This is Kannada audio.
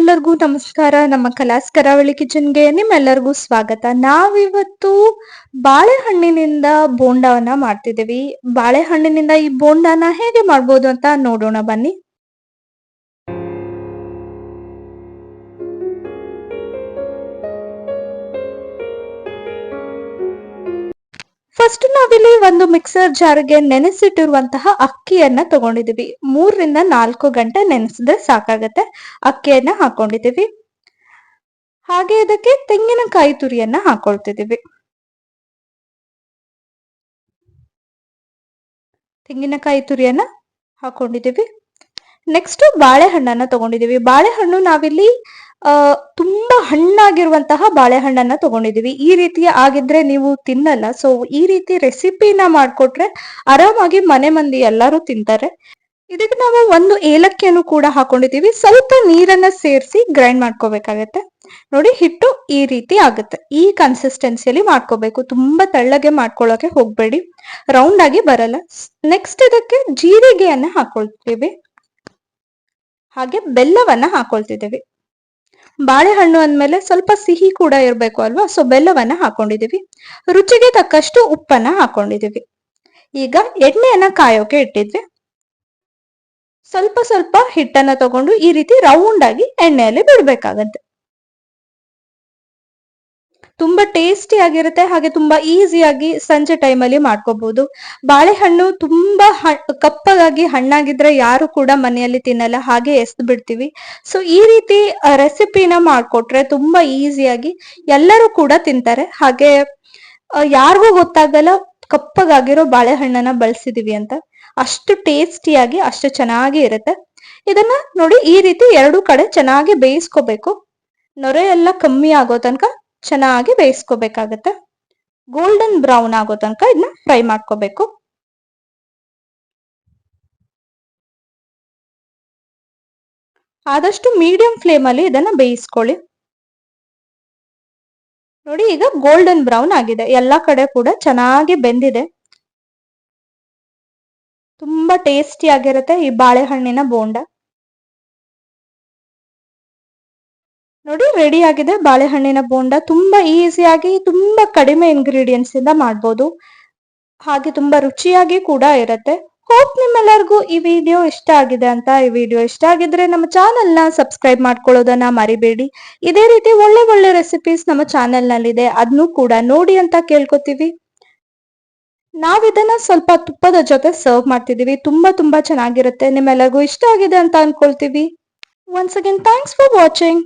ಎಲ್ಲರಿಗೂ ನಮಸ್ಕಾರ. ನಮ್ಮ ಕಲಾಸ್ ಕರಾವಳಿ ಕಿಚನ್ಗೆ ನಿಮ್ಮೆಲ್ಲರಿಗೂ ಸ್ವಾಗತ. ನಾವಿವತ್ತು ಬಾಳೆಹಣ್ಣಿನಿಂದ ಬೋಂಡವನ್ನ ಮಾಡ್ತಿದ್ದೀವಿ. ಬಾಳೆಹಣ್ಣಿನಿಂದ ಈ ಬೋಂಡಾನ ಹೇಗೆ ಮಾಡ್ಬೋದು ಅಂತ ನೋಡೋಣ ಬನ್ನಿ. ಫಸ್ಟ್ ನಾವಿಲ್ಲಿ ಒಂದು ಮಿಕ್ಸರ್ ಜಾರ್ಗೆ ನೆನೆಸಿಟ್ಟಿರುವಂತಹ ಅಕ್ಕಿಯನ್ನ ತಗೊಂಡಿದೀವಿ ಮೂರರಿಂದ ನಾಲ್ಕು ಗಂಟೆ ನೆನೆಸಿದ್ರೆ ಸಾಕಾಗತ್ತೆ. ಅಕ್ಕಿಯನ್ನ ಹಾಕೊಂಡಿದೀವಿ ಹಾಗೆ ಇದಕ್ಕೆ ತೆಂಗಿನಕಾಯಿ ತುರಿಯನ್ನ ಹಾಕೊಳ್ತಿದೀವಿ ತೆಂಗಿನಕಾಯಿ ತುರಿಯನ್ನ ಹಾಕೊಂಡಿದೀವಿ ನೆಕ್ಸ್ಟ್ ಬಾಳೆಹಣ್ಣನ್ನ ತಗೊಂಡಿದೀವಿ ಬಾಳೆಹಣ್ಣು ನಾವಿಲ್ಲಿ ಆ, ತುಂಬಾ ಹಣ್ಣಾಗಿರುವಂತಹ ಬಾಳೆಹಣ್ಣನ್ನ ತಗೊಂಡಿದೀವಿ. ಈ ರೀತಿ ಆಗಿದ್ರೆ ನೀವು ತಿನ್ನಲ್ಲ. ಸೊ ಈ ರೀತಿ ರೆಸಿಪಿನ ಮಾಡ್ಕೊಟ್ರೆ ಆರಾಮಾಗಿ ಮನೆ ಮಂದಿ ಎಲ್ಲರೂ ತಿಂತಾರೆ. ಇದಕ್ಕೆ ನಾವು ಒಂದು ಏಲಕ್ಕಿಯನ್ನು ಕೂಡ ಹಾಕೊಂಡಿದೀವಿ. ಸ್ವಲ್ಪ ನೀರನ್ನ ಸೇರಿಸಿ ಗ್ರೈಂಡ್ ಮಾಡ್ಕೋಬೇಕಾಗತ್ತೆ. ನೋಡಿ, ಹಿಟ್ಟು ಈ ರೀತಿ ಆಗುತ್ತೆ. ಈ ಕನ್ಸಿಸ್ಟೆನ್ಸಿಯಲ್ಲಿ ಮಾಡ್ಕೋಬೇಕು. ತುಂಬಾ ತೆಳ್ಳಗೆ ಮಾಡ್ಕೊಳ್ಳೋಕೆ ಹೋಗ್ಬೇಡಿ. ರೌಂಡ್ ಆಗಿ ಬರಲ್ಲ. ನೆಕ್ಸ್ಟ್ ಇದಕ್ಕೆ ಜೀರಿಗೆಯನ್ನ ಹಾಕೊಳ್ತೀವಿ. ಹಾಗೆ ಬೆಲ್ಲವನ್ನ ಹಾಕೊಳ್ತಿದ್ದೀವಿ. ಬಾಳೆಹಣ್ಣು ಅಂದಮೇಲೆ ಸ್ವಲ್ಪ ಸಿಹಿ ಕೂಡ ಇರಬೇಕು ಅಲ್ವಾ? ಸೊ ಬೆಲ್ಲವನ್ನ ಹಾಕೊಂಡಿದೀವಿ. ರುಚಿಗೆ ತಕ್ಕಷ್ಟು ಉಪ್ಪನ್ನ ಹಾಕೊಂಡಿದೀವಿ. ಈಗ ಎಣ್ಣೆಯನ್ನ ಕಾಯೋಕೆ ಇಟ್ಟಿದ್ವಿ. ಸ್ವಲ್ಪ ಸ್ವಲ್ಪ ಹಿಟ್ಟನ್ನ ತಗೊಂಡು ಈ ರೀತಿ ರೌಂಡ್ ಆಗಿ ಎಣ್ಣೆಯಲ್ಲಿ ಬಿಡ್ಬೇಕಾಗತ್ತೆ. ತುಂಬಾ ಟೇಸ್ಟಿ ಆಗಿರುತ್ತೆ, ಹಾಗೆ ತುಂಬಾ ಈಸಿಯಾಗಿ ಸಂಜೆ ಟೈಮಲ್ಲಿ ಮಾಡ್ಕೋಬಹುದು ಬಾಳೆಹಣ್ಣು ತುಂಬಾ ಕಪ್ಪಗಾಗಿ ಹಣ್ಣಾಗಿದ್ರೆ ಯಾರು ಕೂಡ ಮನೆಯಲ್ಲಿ ತಿನ್ನಲ್ಲ, ಹಾಗೆ ಎಸ್ದು ಬಿಡ್ತೀವಿ. ಸೊ ಈ ರೀತಿ ರೆಸಿಪಿನ ಮಾಡ್ಕೊಟ್ರೆ ತುಂಬಾ ಈಸಿಯಾಗಿ ಎಲ್ಲರೂ ಕೂಡ ತಿಂತಾರೆ. ಹಾಗೆ ಯಾರಿಗೂ ಗೊತ್ತಾಗಲ್ಲ ಕಪ್ಪಗಾಗಿರೋ ಬಾಳೆಹಣ್ಣನ್ನ ಬಳಸಿದೀವಿ ಅಂತ. ಅಷ್ಟು ಟೇಸ್ಟಿಯಾಗಿ ಅಷ್ಟು ಚೆನ್ನಾಗಿ ಇರುತ್ತೆ. ಇದನ್ನ ನೋಡಿ ಈ ರೀತಿ ಎರಡು ಕಡೆ ಚೆನ್ನಾಗಿ ಬೇಯಿಸ್ಕೋಬೇಕು. ನೊರೆ ಎಲ್ಲ ಕಮ್ಮಿ ಆಗೋ ತನಕ ಚೆನ್ನಾಗಿ ಬೇಯಿಸ್ಕೋಬೇಕಾಗತ್ತೆ. ಗೋಲ್ಡನ್ ಬ್ರೌನ್ ಆಗೋ ತನಕ ಇದನ್ನ ಫ್ರೈ ಮಾಡ್ಕೋಬೇಕು. ಆದಷ್ಟು ಮೀಡಿಯಂ ಫ್ಲೇಮ್ ಅಲ್ಲಿ ಇದನ್ನ ಬೇಯಿಸ್ಕೊಳ್ಳಿ. ನೋಡಿ, ಈಗ ಗೋಲ್ಡನ್ ಬ್ರೌನ್ ಆಗಿದೆ. ಎಲ್ಲಾ ಕಡೆ ಕೂಡ ಚೆನ್ನಾಗಿ ಬೆಂದಿದೆ. ತುಂಬಾ ಟೇಸ್ಟಿ ಆಗಿರುತ್ತೆ ಈ ಬಾಳೆಹಣ್ಣಿನ ಬೋಂಡ. ನೋಡಿ ರೆಡಿ ಆಗಿದೆ. ಬಾಳೆಹಣ್ಣಿನ ಬೋಂಡ ತುಂಬಾ ಈಸಿಯಾಗಿ ತುಂಬಾ ಕಡಿಮೆ ಇಂಗ್ರೀಡಿಯೆಂಟ್ಸ್ ಇಂದ ಮಾಡ್ಬೋದು. ಹಾಗೆ ತುಂಬಾ ರುಚಿಯಾಗಿ ಕೂಡ ಇರುತ್ತೆ. ಹೋಪ್ ನಿಮ್ಮೆಲ್ಲರಿಗೂ ಈ ವಿಡಿಯೋ ಇಷ್ಟ ಆಗಿದೆ ಅಂತ ಈ ವಿಡಿಯೋ ಇಷ್ಟ ಆಗಿದ್ರೆ ನಮ್ಮ ಚಾನೆಲ್ನ ಸಬ್ಸ್ಕ್ರೈಬ್ ಮಾಡ್ಕೊಳ್ಳೋದನ್ನ ಮರಿಬೇಡಿ. ಇದೇ ರೀತಿ ಒಳ್ಳೆ ಒಳ್ಳೆ ರೆಸಿಪೀಸ್ ನಮ್ಮ ಚಾನೆಲ್ ನಲ್ಲಿದೆ. ಅದನ್ನು ಕೂಡ ನೋಡಿ ಅಂತ ಕೇಳ್ಕೊತೀವಿ. ನಾವಿದನ್ನ ಸ್ವಲ್ಪ ತುಪ್ಪದ ಜೊತೆ ಸರ್ವ್ ಮಾಡ್ತಿದೀವಿ ತುಂಬಾ ತುಂಬಾ ಚೆನ್ನಾಗಿರುತ್ತೆ. ನಿಮ್ಮೆಲ್ಲರಿಗೂ ಇಷ್ಟ ಆಗಿದೆ ಅಂತ ಅನ್ಕೊಳ್ತೀವಿ. Once again thanks for watching